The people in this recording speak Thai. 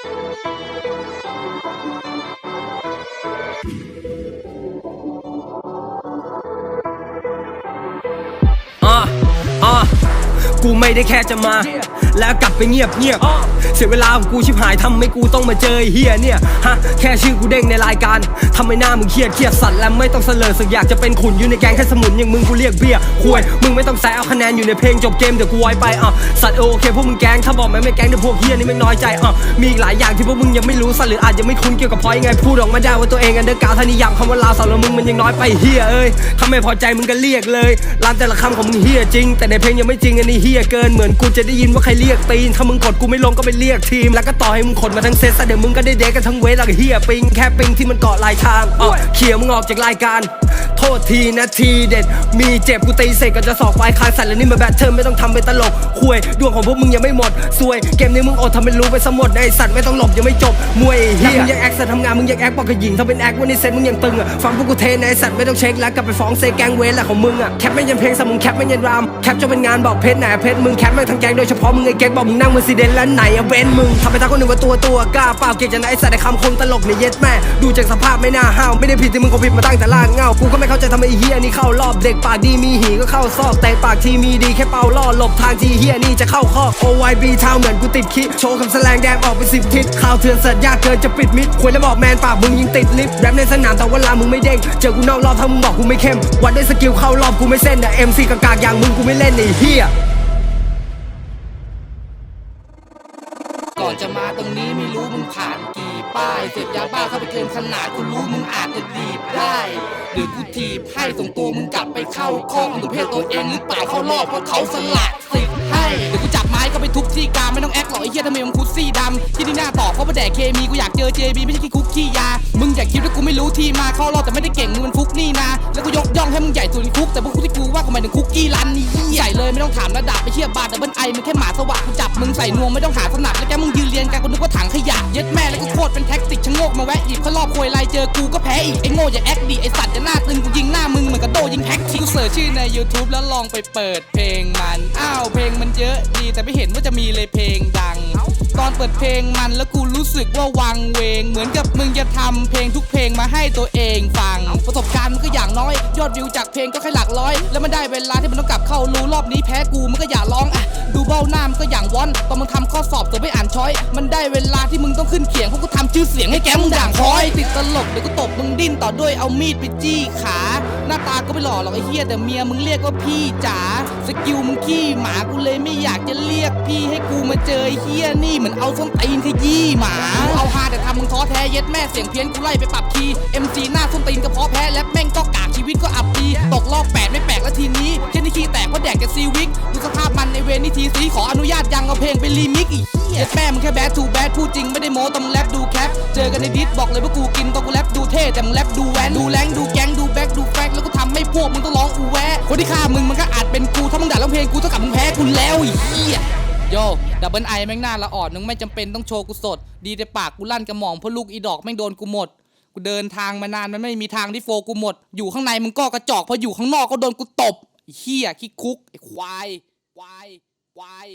อะอะกูไม่ได้แค่จะมา แล้วกลับไปเงียบเงียบเสียเวลาของกูชิบหายทำให้กูต้องมาเจอเฮียเนี่ยฮะแค่ชื่อกูเด้งในรายการทำให้หน้ามึงเครียดเครียดสัตว์และไม่ต้องเสลอสึกอยากจะเป็นขุนอยู่ในแกงแค่สมุนอย่างมึงกูเรียกเบี้ยคุยมึงไม่ต้องแซะเอาคะแนนอยู่ในเพลงจบเกมเดี๋ยวกูไว้ไปอะสัตว์โอเคพวกมึงแกงถ้าบอกแม่ไม่แกงเดี๋ยวพวกเฮียนี่ไม่น้อยใจอะมีอีกหลายอย่างที่พวกมึงยังไม่รู้สัตว์หรืออาจจะไม่คุ้นเกี่ยวกับพอยังไงพูดออกมาได้ว่าตัวเองอันเดอร์กาวด์ถ้านิยามคำว่าลาวสำหรับมึงมันยังน้อยไปเฮียเอ้ยถ้าไม่พอใจมึงก็เรียกเลยร้านแต่ละคำของมึงเฮียจริง แต่ในเพลงยังไม่จริงอันนี้เฮียเกินเหมือนกูจะได้ยินว่าใครเรียกตีน ถ้ามึงกดกูไม่ลงก็ไปเรียกทีม แล้วก็ต่อให้มึงขนมาทั้งเซตซะเดี๋ยวมึงก็ได้เดทกันทั้งเวทแล้วก็เฮียปิงแค่ปิงที่มันเกาะลายทางอะเขี่ยมึงออกจากรายการ โทษทีนะทีเด็ด มีเจ็บกูตีเสกก็จะสอกปลายคางสัตว์แล้วนี่มาแบทเทิลไม่ต้องทำเป็นตลกคุยดวงของพวกมึงยังไม่หมดซวยเกมนี้มึงอดทำเป็นรู้ไปสมดในะไอ้สัตว์ไม่ต้องหลบยังไม่จบมวยไอ้เฮียมึงยังแอคสัตว์ทำงานมึงยังแอคบอกกับหญิงทำเป็นแอควันนี้เซ็ตมึงยังตึงอะฟังพวกกูเทนไอ้สัตว์ไม่ต้องเช็คแล้วกลับไปฟ้องเซแกงเวทแหละของมึงอะแคปไม่ยันเพลงสมุงแคปไม่ยันรามแคปจนเป็นงานบอกเพชรไหนเพชรมึงแคปแม่งทั้งแกงโดยเฉพาะมึงไอ้เก๊กบอกมึงนั่งเมอร์ซิเดนแล้วไหนอะเว้นมึงทำไปทักคนหนึ่งว่าตัวตัวกล้าเปล่าเก่งจังนะไอ้สัตว์ไอ้คำคมตลกเนี่ยเย็ดแม่ดูจากสภาพไม่น่าห้าวไม่ได้ผิดที่มึงคงผิดมาตั้งแต่ล่างเงากูก็ไม่เข้าใจทำไมเฮียนี่เข้ารอบเด็กปากดีมีหีก็เข้าซอกแต่ปากที่มีดีแค่เป่าล่อหลบทางที่เฮียนี่จะเข้าข้อ OYB เท่าเหมือนกูติดคิโชว์คำแสลงแดงออกไปสิบทิศข่าวเถื่อนสัตว์ยากเกินจะปิดมิดควรแล้วบอกแมนปากมึงยิงติดลิฟต์แรปในสนามแต่เวลามึงไม่เด้งเจอกูนอกรอบถ้ามึงบอกกูไม่เข้มวัดด้วยสกิลเข้ารอบกูไม่เส้นแต่ MC กากๆอย่างมึงกูไม่เล่นไอ้เฮีย อนจะมาตรงนี้ไม่รู้มึงผ่านกี่ป้ายเสพยาบ้าเข้าไปเกินขนาดกูรู้มึงอาจจะดีบได้หรือกูถีบให้ส่งตัวมึงกลับไปเข้าข้องดูเพศตัวเองหรือเปล่าเข้ารอบเพราะเขาสลัดสิทธิ์ให้ ต้องแอคหรอไอ้เหี้ยทำไมมึงคุดซี่ดำที่นี่หน้าต่อเพราะว่าแดกเคมีกูอยากเจอ JB ไม่ใช่ขี้คุกขี้ยา มึงอยากคิดว่ากูไม่รู้ที่มาเข้ารอบแต่ไม่ได้เก่งมึงมันฟุกนี่นะแล้วกูยกย่องให้มึงใหญ่สุดในคุกแต่พวกกูที่กูว่ากูหมายถึงคุกกี้รันนี่ใหญ่เลยไม่ต้องถามระดับไปเชี่ยบาร์ดับเบิ้ลไอมันแค่หมาสวะกูจับมึงใส่นวมไม่ต้องหาสนับแล้วแกมึงยืนเรียนกันกูนึกว่าถังขยะเย็ดแม่แล้วก็โคตรเป็นแท็กติกชะโงกมาแวะหยิบเข้ารอบควยไลเจอกูก็แพ้อีกไอ้โง่อย่าแอคดิไอ้สัตว์จะหน้าตึงกูยิงหน้ามึงเหมือนกับโดยิงแท็กทีกูเสิร์ชชื่อใน YouTube แล้วลองไปเปิดเพลงมันอ้า เพลงมันเยอะดีแต่ไม่เห็นว่าจะมีเลยเพลงดัง ตอนเปิดเพลงมันแล้วกูรู้สึกว่าวังเวง เหมือนกับมึงจะทำเพลงทุกเพลงมาให้ตัวเองฟัง ประสบการณ์มันก็อย่างน้อย ยอดวิวจากเพลงก็แค่หลักร้อย แล้วมันได้เวลาที่มันต้องกลับเข้ารูรอบนี้แพ้กูมันก็อย่าร้องอะดูเบ้าหน้ามันก็อย่างวอนตอนมึงทำข้อสอบตัวไม่อ่านช้อย มันได้เวลาที่มึงต้องขึ้นเขียงเพราะกูทำชื่อเสียงให้แกมึงด่างคอย ติดตลกเดี๋ยวกูตบมึงดิ้นต่อด้วยเอามีดไปจี้ขา หน้าตาก็ไม่หล่อหรอกไอ้เฮียแต่เมียมึงเรียกว่าพี่จ๋าสกิลมึงขี้หมากูเลยไม่อยากจะเรียกพี่ให้กูมาเจอไอ้เฮียนี่เหมือนเอาส้นตีนขยี้หมา เอาฮาแต่ทำมึงท้อแท้เย็ดแม่เสียงเพี้ยนกูไล่ไปปรับคีย์ MC หน้าส้นตีนก็เพาะแพ้แลปแม่งก็กากชีวิตก็อับปีตกรอบแปดไม่แปลกแล้วทีนี้แค่นี้ขี้แตกเพราะแดกกับซีวิกดูสภาพมันในเวรนี่ทีสีขออนุญาตยังเอาเพลงไปรีมิกอีกเย็ดแม่มึงแค่แบดทูแบดพูดจริงไม่ได้โม้ต้องแรปดูแคปเจอกันในดิสบอกเลยว่ากูกินตอนกูแรปดูเท่แต่มึงแรปดูแวนดูแรงดูแก๊งดูแบ พวกมึงต้องร้องอูแวะคนที่ฆ่ามึงมันก็อาจเป็นกูถ้ามึงด่าร้องเพลงกูเท่ากับมึงแพ้กูแล้วไอ้เหี้ยโยดับเบิลไอแม่งหน้าละอ่อนนึงไม่จำเป็นต้องโชว์กูสด ดีแต่ปากกูลั่นกระหม่อมเพราะลูกอีดอกแม่งโดนกูหมดกูเดินทางมานานมันไม่มีทางที่โฟกูหมด อยู่ข้างในมึงก็กระจอกพออยู่ข้างนอกก็โดนกูตบเหี้ยขี้คุกไอ้ควายควายควาย